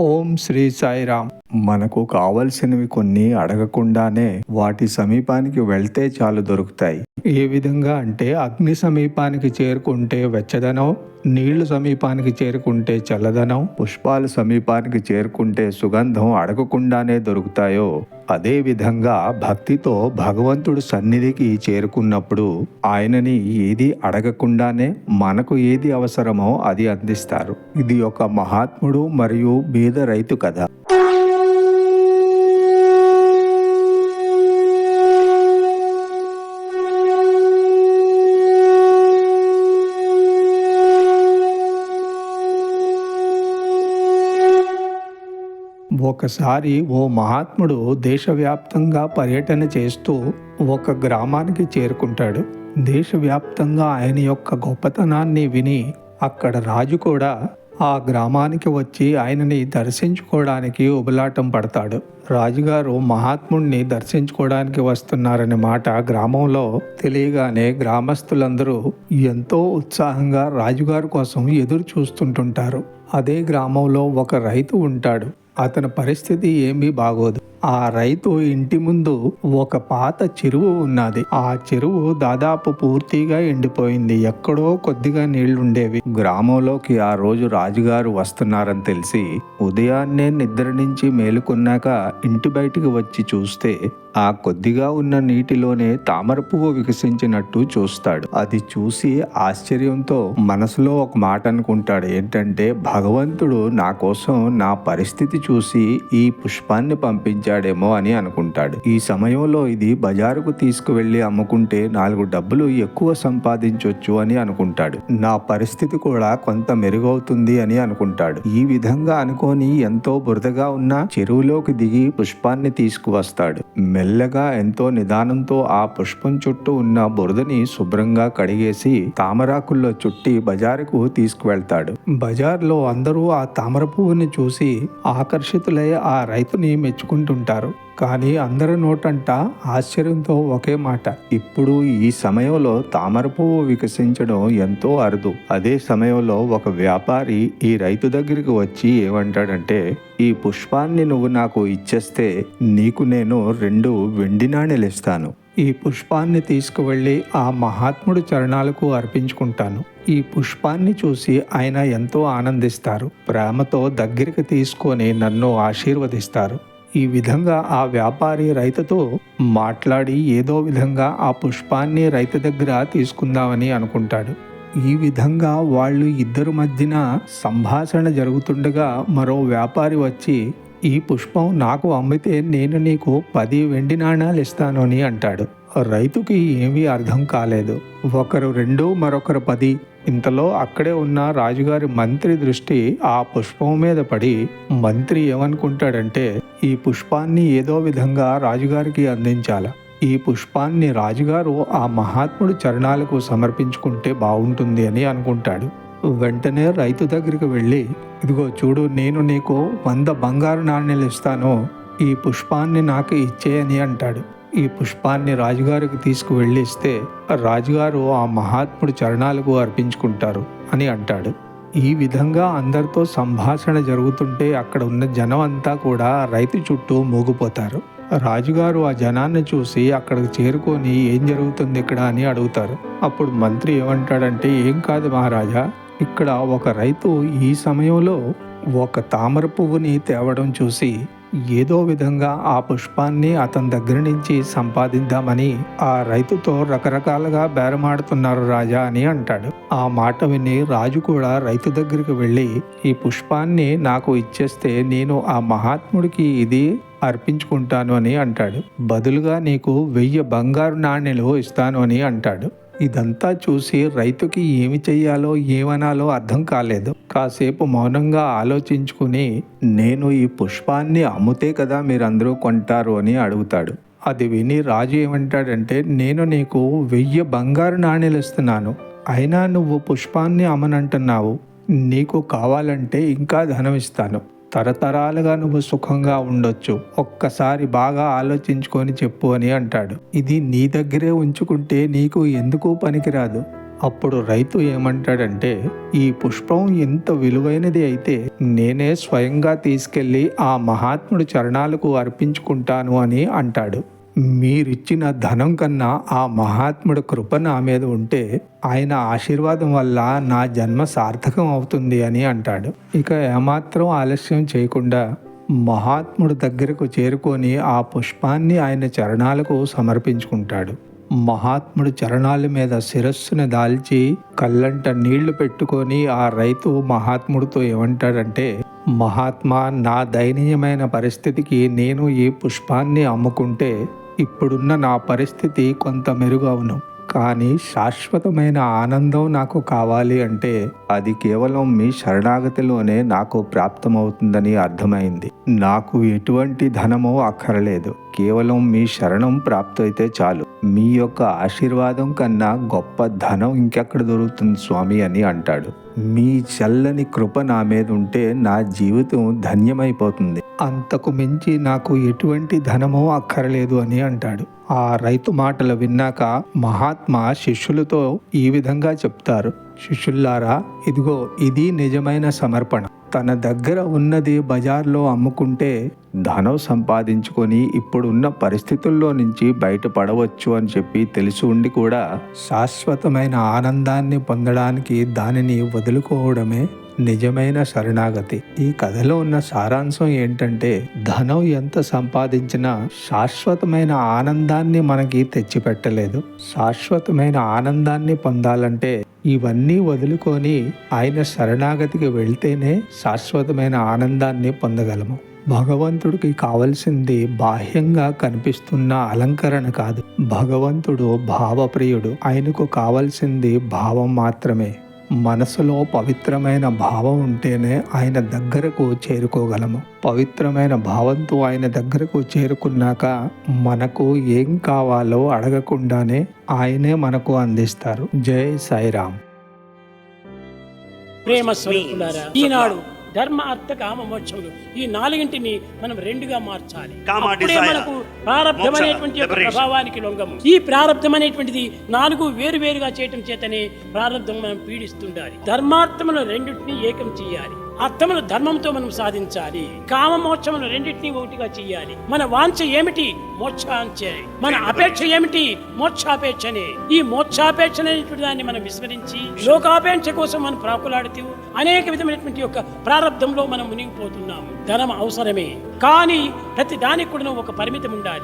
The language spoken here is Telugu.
ఓం శ్రీ సాయిరామ్. మనకు కావలసినవి కొన్ని అడగకుండానే వాటి సమీపానికి వెళ్తే చాలు దొరుకుతాయి. ఏ విధంగా అంటే అగ్ని సమీపానికి చేరుకుంటే వెచ్చదనం నీళ్ళు సమీపానికి చేరుకుంటే చల్లదనం పుష్పాలు సమీపానికి చేరుకుంటే సుగంధం అడగకుండానే దొరుకుతాయో అదే విధంగా భక్తితో భగవంతుడు సన్నిధికి చేరుకున్నప్పుడు ఆయనని ఏది అడగకుండానే మనకు ఏది అవసరమో అది అందిస్తారు. ఇది ఒక మహాత్ముడు మరియు బీద రైతు కథ. ఒకసారి ఓ మహాత్ముడు దేశవ్యాప్తంగా పర్యటన చేస్తూ ఒక గ్రామానికి చేరుకుంటాడు. దేశవ్యాప్తంగా ఆయన యొక్క గొప్పతనాన్ని విని అక్కడ రాజు కూడా ఆ గ్రామానికి వచ్చి ఆయనని దర్శించుకోవడానికి ఉబలాటం పడతాడు. రాజుగారు మహాత్ముడిని దర్శించుకోవడానికి వస్తున్నారనే మాట గ్రామంలో తెలియగానే గ్రామస్తులందరూ ఎంతో ఉత్సాహంగా రాజుగారి కోసం ఎదురు చూస్తుంటుంటారు. అదే గ్రామంలో ఒక రైతు ఉంటాడు. అతని పరిస్థితి ఏమీ బాగోదు. ఆ రైతు ఇంటి ముందు ఒక పాత చెరువు ఉన్నది. ఆ చెరువు దాదాపు పూర్తిగా ఎండిపోయింది. ఎక్కడో కొద్దిగా నీళ్ళుండేవి. గ్రామంలోకి ఆ రోజు రాజుగారు వస్తున్నారని తెలిసి ఉదయాన్నే నిద్ర నుంచి మేలుకున్నాక ఇంటి బయటికి వచ్చి చూస్తే ఆ కొద్దిగా ఉన్న నీటిలోనే తామర పువ్వు వికసించినట్టు చూస్తాడు. అది చూసి ఆశ్చర్యంతో మనసులో ఒక మాట అనుకుంటాడు. ఏంటంటే భగవంతుడు నా కోసం నా పరిస్థితి చూసి ఈ పుష్పాన్ని పంపించాడేమో అని అనుకుంటాడు. ఈ సమయంలో ఇది బజారుకు తీసుకువెళ్ళి అమ్ముకుంటే నాలుగు డబ్బులు ఎక్కువ సంపాదించవచ్చు అని అనుకుంటాడు. నా పరిస్థితి కూడా కొంత మెరుగవుతుంది అని అనుకుంటాడు. ఈ విధంగా అనుకోని ఎంతో బురదగా ఉన్న చెరువులోకి దిగి పుష్పాన్ని తీసుకువస్తాడు. మెల్లగా ఎంతో నిదానంతో ఆ పుష్పం చుట్టూ ఉన్న బురదని శుభ్రంగా కడిగేసి తామరాకుల్లో చుట్టి బజారుకు తీసుకువెళ్తాడు. బజార్లో అందరూ ఆ తామర పువ్వుని చూసి ఆకర్షితులై ఆ రైతుని మెచ్చుకుంటుంటారు. కానీ అందరి నోటంట ఆశ్చర్యంతో ఒకే మాట. ఇప్పుడు ఈ సమయంలో తామర పువ్వు వికసించడం ఎంతో అరుదు. అదే సమయంలో ఒక వ్యాపారి ఈ రైతు దగ్గరికి వచ్చి ఏమంటాడంటే ఈ పుష్పాన్ని నువ్వు నాకు ఇచ్చేస్తే నీకు నేను రెండు వెండి నాణెలు ఇస్తాను ఈ పుష్పాన్ని తీసుకువెళ్ళి ఆ మహాత్ముడు చరణాలకు అర్పించుకుంటాను. ఈ పుష్పాన్ని చూసి ఆయన ఎంతో ఆనందిస్తారు. ప్రేమతో దగ్గరికి తీసుకొని నన్ను ఆశీర్వదిస్తారు. ఈ విధంగా ఆ వ్యాపారి రైతుతో మాట్లాడి ఏదో విధంగా ఆ పుష్పాన్ని రైతు దగ్గర తీసుకుందామని అనుకుంటాడు. ఈ విధంగా వాళ్ళు ఇద్దరు మధ్యన సంభాషణ జరుగుతుండగా మరో వ్యాపారి వచ్చి ఈ పుష్పం నాకు అమ్మితే నేను నీకు పది వెండి నాణాలు ఇస్తాను అని అంటాడు. రైతుకి ఏమీ అర్థం కాలేదు. ఒకరు రెండు మరొకరు పది. ఇంతలో అక్కడే ఉన్న రాజుగారి మంత్రి దృష్టి ఆ పుష్పం మీద పడి మంత్రి ఏమనుకుంటాడంటే ఈ పుష్పాన్ని ఏదో విధంగా రాజుగారికి అందించాల. ఈ పుష్పాన్ని రాజుగారు ఆ మహాత్ముడు చరణాలకు సమర్పించుకుంటే బాగుంటుంది అని అనుకుంటాడు. వెంటనే రైతు దగ్గరికి వెళ్ళి ఇదిగో చూడు నేను నీకు వంద బంగారు నాణ్యాలు ఇస్తాను. ఈ పుష్పాన్ని నాకు ఇచ్చేయని అంటాడు. ఈ పుష్పాన్ని రాజుగారికి తీసుకువెళ్ళి ఇస్తే రాజుగారు ఆ మహాత్ముడు చరణాలకు అర్పించుకుంటారు అని అంటాడు. ఈ విధంగా అందరితో సంభాషణ జరుగుతుంటే అక్కడ ఉన్న జనం అంతా కూడా రైతు చుట్టూ మూగిపోతారు. రాజుగారు ఆ జనాన్ని చూసి అక్కడికి చేరుకొని ఏం జరుగుతుంది ఇక్కడ అని అడుగుతారు. అప్పుడు మంత్రి ఏమంటాడంటే ఏం కాదు మహారాజా ఇక్కడ ఒక రైతు ఈ సమయంలో ఒక తామర పువ్వుని తేవడం చూసి ఏదో విధంగా ఆ పుష్పాన్ని అతని దగ్గర నుంచి సంపాదిద్దామని ఆ రైతుతో రకరకాలుగా బేరమాడుతున్నారు రాజా అని అంటాడు. ఆ మాట విని రాజు కూడా రైతు దగ్గరికి వెళ్ళి ఈ పుష్పాన్ని నాకు ఇచ్చేస్తే నేను ఆ మహాత్ముడికి ఇది అర్పించుకుంటాను అని అంటాడు. బదులుగా నీకు వెయ్యి బంగారు నాణ్యలు ఇస్తాను అని అంటాడు. ఇదంతా చూసి రైతుకి ఏమి చెయ్యాలో ఏమనాలో అర్థం కాలేదు. కాసేపు మౌనంగా ఆలోచించుకుని నేను ఈ పుష్పాన్ని అమ్ముతే కదా మీరందరూ కొంటారు అని అడుగుతాడు. అది విని రాజు ఏమంటాడంటే నేను నీకు వెయ్యి బంగారు నాణ్యలు ఇస్తున్నాను. అయినా నువ్వు పుష్పాన్ని అమ్మనంటున్నావు. నీకు కావాలంటే ఇంకా ధనం ఇస్తాను. తరతరాలుగా నువ్వు సుఖంగా ఉండొచ్చు. ఒక్కసారి బాగా ఆలోచించుకొని చెప్పు అని అంటాడు. ఇది నీ దగ్గరే ఉంచుకుంటే నీకు ఎందుకు పనికిరాదు. అప్పుడు రైతు ఏమంటాడంటే ఈ పుష్పం ఎంత విలువైనది అయితే నేనే స్వయంగా తీసుకెళ్ళి ఆ మహాత్ముడి చరణాలకు అర్పించుకుంటాను అని అంటాడు. మీరిచ్చిన ధనం కన్నా ఆ మహాత్ముడు కృప నా మీద ఉంటే ఆయన ఆశీర్వాదం వల్ల నా జన్మ సార్థకం అవుతుంది అని అంటాడు. ఇక ఏమాత్రం ఆలస్యం చేయకుండా మహాత్ముడు దగ్గరకు చేరుకొని ఆ పుష్పాన్ని ఆయన చరణాలకు సమర్పించుకుంటాడు. మహాత్ముడు చరణాల మీద శిరస్సును దాల్చి కళ్ళంట నీళ్ళు పెట్టుకొని ఆ రైతు మహాత్ముడితో ఏమంటాడంటే మహాత్మా నా దయనీయమైన పరిస్థితికి నేను ఈ పుష్పాన్ని అమ్ముకుంటే ఇప్పుడున్న నా పరిస్థితి కొంత మెరుగవును. కానీ శాశ్వతమైన ఆనందం నాకు కావాలి అంటే అది కేవలం మీ శరణాగతిలోనే నాకు ప్రాప్తమవుతుందని అర్థమైంది. నాకు ఎటువంటి ధనమో అక్కరలేదు. కేవలం మీ శరణం ప్రాప్తయితే చాలు. మీ యొక్క ఆశీర్వాదం కన్నా గొప్ప ధనం ఇంకెక్కడ దొరుకుతుంది స్వామి అని అంటాడు. మీ చల్లని కృప నా మీద ఉంటే నా జీవితం ధన్యమైపోతుంది. అంతకు మించి నాకు ఎటువంటి ధనమో అక్కరలేదు అని అంటాడు. ఆ రైతు మాటలు విన్నాక మహాత్మా శిష్యులతో ఈ విధంగా చెప్తారు. శిష్యుల్లారా ఇదిగో ఇది నిజమైన సమర్పణ. తన దగ్గర ఉన్నది బజార్లో అమ్ముకుంటే ధనం సంపాదించుకొని ఇప్పుడున్న పరిస్థితుల్లో నుంచి బయటపడవచ్చు అని చెప్పి తెలిసి ఉండి కూడా శాశ్వతమైన ఆనందాన్ని పొందడానికి దానిని వదులుకోవడమే నిజమైన శరణాగతి. ఈ కథలో ఉన్న సారాంశం ఏంటంటే ధనం ఎంత సంపాదించినా శాశ్వతమైన ఆనందాన్ని మనకి తెచ్చిపెట్టలేదు. శాశ్వతమైన ఆనందాన్ని పొందాలంటే ఇవన్నీ వదులుకొని ఆయన శరణాగతికి వెళ్తేనే శాశ్వతమైన ఆనందాన్ని పొందగలము. భగవంతుడికి కావలసింది బాహ్యంగా కనిపిస్తున్న అలంకరణ కాదు. భగవంతుడు భావప్రియుడు. ఆయనకు కావలసింది భావం మాత్రమే. మనసులో పవిత్రమైన భావం ఉంటేనే ఆయన దగ్గరకు చేరుకోగలము. పవిత్రమైన భావంతో ఆయన దగ్గరకు చేరుకున్నాక మనకు ఏం కావాలో అడగకుండానే ఆయనే మనకు అందిస్తారు. జై సాయిరామ్. ప్రేమ స్వరూపులారా ఈనాడు ధర్మ అర్థ కామ మోక్షములు ఈ నాలుగింటిని మనం రెండుగా మార్చాలి అప్పుడే. మనకు మోక్ష, అనేటువంటి. ప్రభావానికి లొంగము ఈ ప్రారంధం అనేటువంటిది నాలుగు వేరు వేరుగా చేయటం చేతనే ప్రారంధం మనం పీడిస్తుండాలి ధర్మార్థములు రెండింటిని ఏకం చేయాలి అర్థములు ధర్మంతో మనం సాధించాలి. కామ మోక్షములు రెండింటిని ఒకటిగా చేయాలి మన వాంఛ ఏమిటి? మోక్షాంచే. మన అపేక్ష ఏమిటి? మోక్షాపేక్షనే. ఈ మోక్షాపేక్ష అనేటువంటి దాన్ని మనం విస్మరించి లోకాపేక్ష కోసం మనం ప్రాకులాడుతూ అనేక విధమైనటువంటి యొక్క ప్రారంధంలో మనం మునిగిపోతున్నాము. ధనం అవసరమే. కానీ ప్రతి దానికి కూడా ఒక పరిమితం ఉండాలి